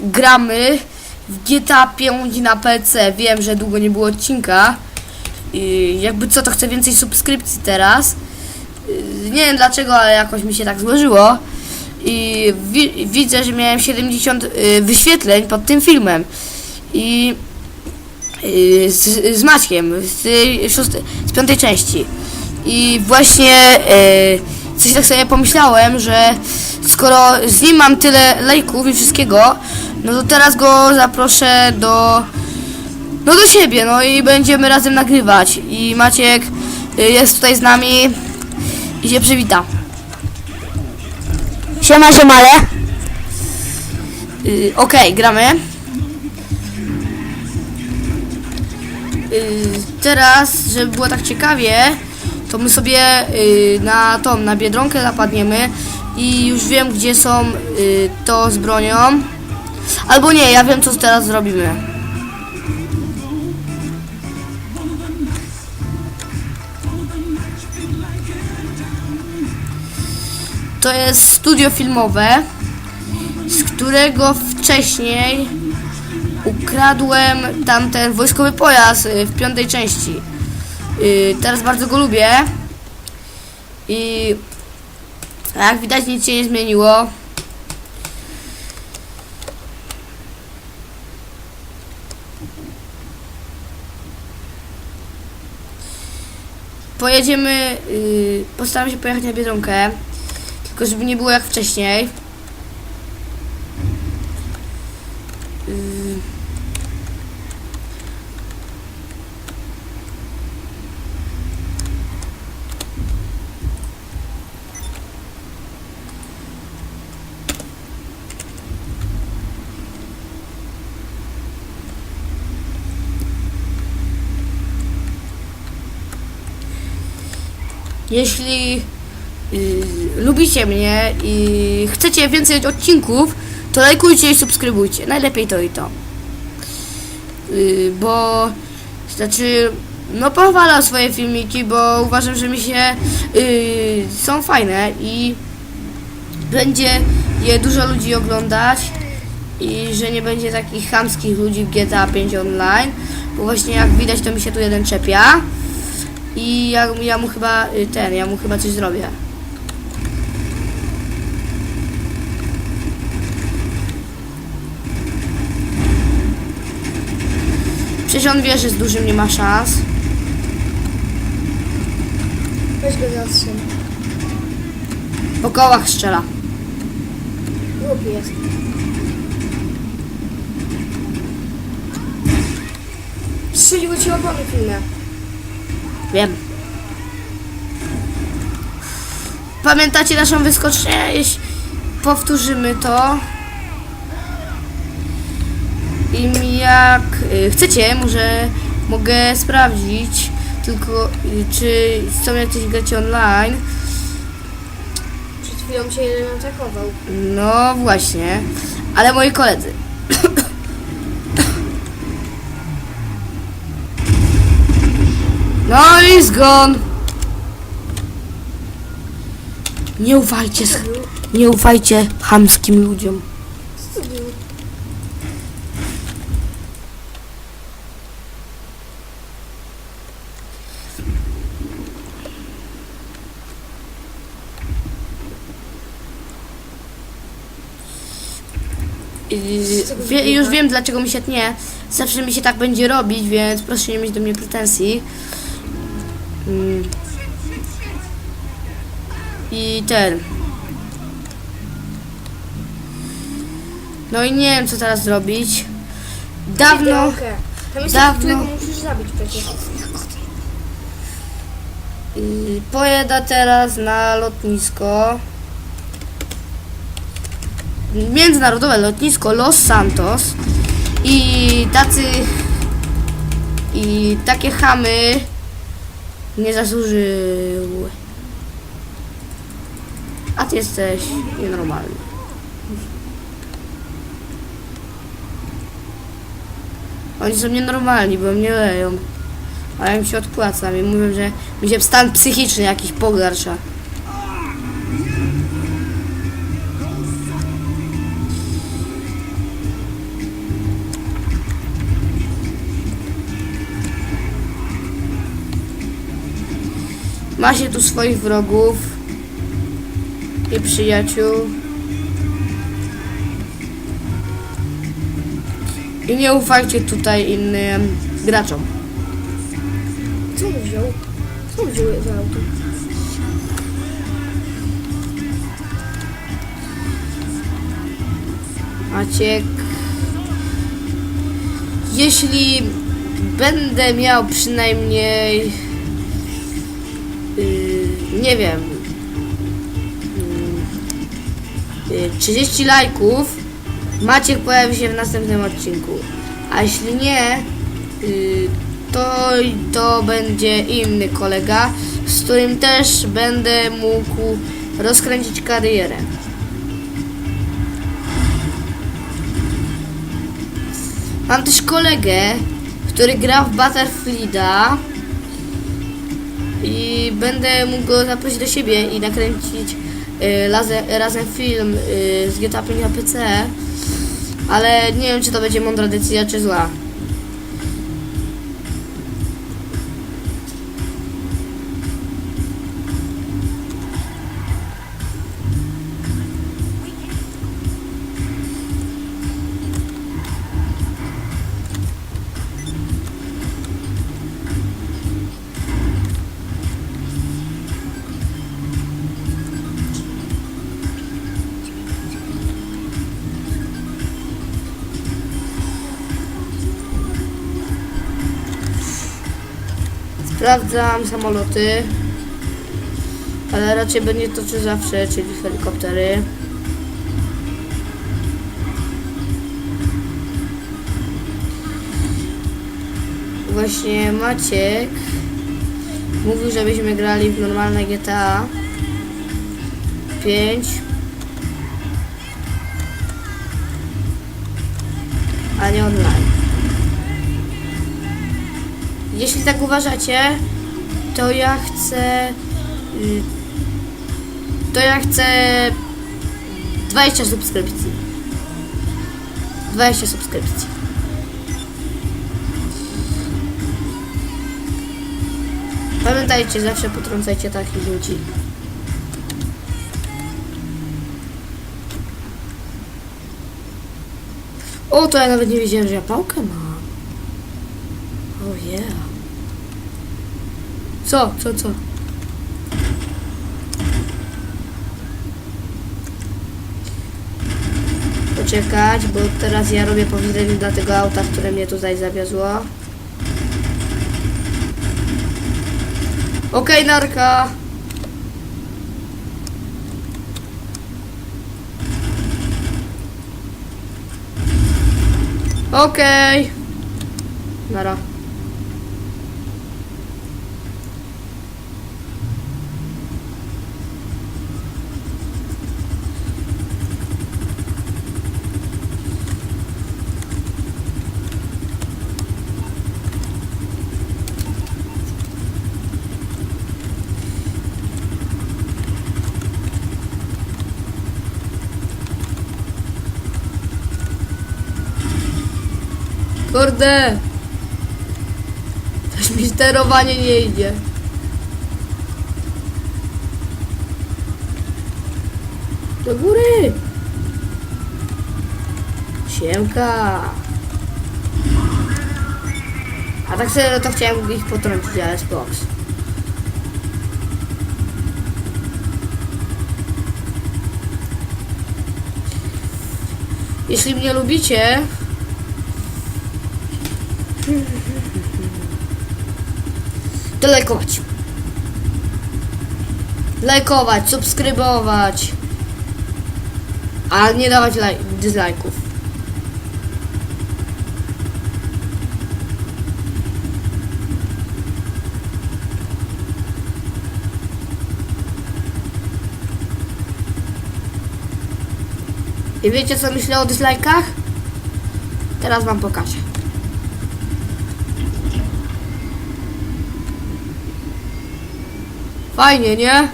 gramy w GTA 5 na PC. Wiem, że długo nie było odcinka. I jakby co, to chcę więcej subskrypcji teraz. Y, Nie wiem dlaczego, ale jakoś mi się tak złożyło. I wi widzę, że miałem 70 y, wyświetleń pod tym filmem. I y, z, z Maćkiem z, szóstej, z piątej części. I właśnie coś tak sobie pomyślałem, że skoro z nim mam tyle lajków i wszystkiego, no to teraz go zaproszę do no do siebie, no i będziemy razem nagrywać. I Maciek y, jest tutaj z nami i się przywita. Siema, siemale. Y, Okej, gramy. Y, teraz, żeby było tak ciekawie, to my sobie y, na tą, na Biedronkę zapadniemy i już wiem, gdzie są y, to z bronią. Albo nie, ja wiem, co teraz zrobimy. To jest studio filmowe, z którego wcześniej ukradłem tamten wojskowy pojazd y, w piątej części. Y, Teraz bardzo go lubię. I jak widać nic się nie zmieniło. Pojedziemy, y, postaram się pojechać na Biedronkę, tylko żeby nie było jak wcześniej. Y, Jeśli y, lubicie mnie i chcecie więcej odcinków, to lajkujcie i subskrybujcie. Najlepiej to i to. Y, bo znaczy no pochwalam swoje filmiki, bo uważam, że mi się y, są fajne i będzie je dużo ludzi oglądać i że nie będzie takich chamskich ludzi w GTA 5 online, bo właśnie jak widać to mi się tu jeden czepia i ja, ja mu chyba y, ten, ja mu chyba coś zrobię. Przecież on wie, że z dużym nie ma szans. Weź go zatrzym. Po kołach strzela. Głupi jest. Strzeliły ci opony tylne. Wiem. Pamiętacie naszą wyskocznię? Jeśli powtórzymy to. I jak y, chcecie, może mogę sprawdzić tylko y, czy są jakieś gracie online. Przed chwilą cię jeden atakował. No właśnie. Ale moi koledzy. No i zgon. Nie ufajcie, nie ufajcie chamskim ludziom. Wie, już wiem dlaczego mi się tnie. Zawsze mi się tak będzie robić, więc proszę nie mieć do mnie pretensji. I ten. No i nie wiem co teraz zrobić. Dawno. Tam jest dawno- musisz zabić przecież. Yy, Pojedę teraz na lotnisko. Międzynarodowe lotnisko Los Santos. I tacy. I takie chamy nie zasłużyły. A ty jesteś nienormalny. Oni są nienormalni, bo mnie leją. A ja im się odpłacam i mówią, że mi się stan psychiczny jakiś pogarsza. Ma się tu swoich wrogów i przyjaciół. I nie ufajcie tutaj innym graczom. Co on wziął? Co on wziął za auto? Maciek. Jeśli będę miał przynajmniej. Nie wiem. Yy, yy, 30 lajków, Maciek pojawi się w następnym odcinku. A jeśli nie, yy, to, to będzie inny kolega, z którym też będę mógł rozkręcić karierę. Mam też kolegę, który gra w Battlefielda i będę mógł go zaprosić do siebie i nakręcić y, razem, razem film y, z GTA 5 na PC, ale nie wiem czy to będzie mądra decyzja czy zła. Sprawdzam samoloty, ale raczej będzie to czy zawsze, czyli helikoptery. Właśnie Maciek mówił, żebyśmy grali w normalne GTA 5 a nie online. Jeśli tak uważacie, to ja chcę. y, To ja chcę 20 subskrypcji. 20 subskrypcji. Pamiętajcie, zawsze potrącajcie takich ludzi. O, to ja nawet nie wiedziałem, że ja pałkę mam. Yeah. Co, co, co? Poczekać, bo teraz ja robię powiedzenie dla tego auta, które mnie tutaj zawiozło. Okej, narka. Okej. Nara. Kurde! Coś mi sterowanie nie idzie. Do góry! Siemka! A tak sobie to chciałem ich potrącić, ale box. Jeśli mnie lubicie, to lajkować. Lajkować, subskrybować. A nie dawać laj- dislajków. I wiecie co myślę o dislajkach? Teraz wam pokażę. Fajnie, nie?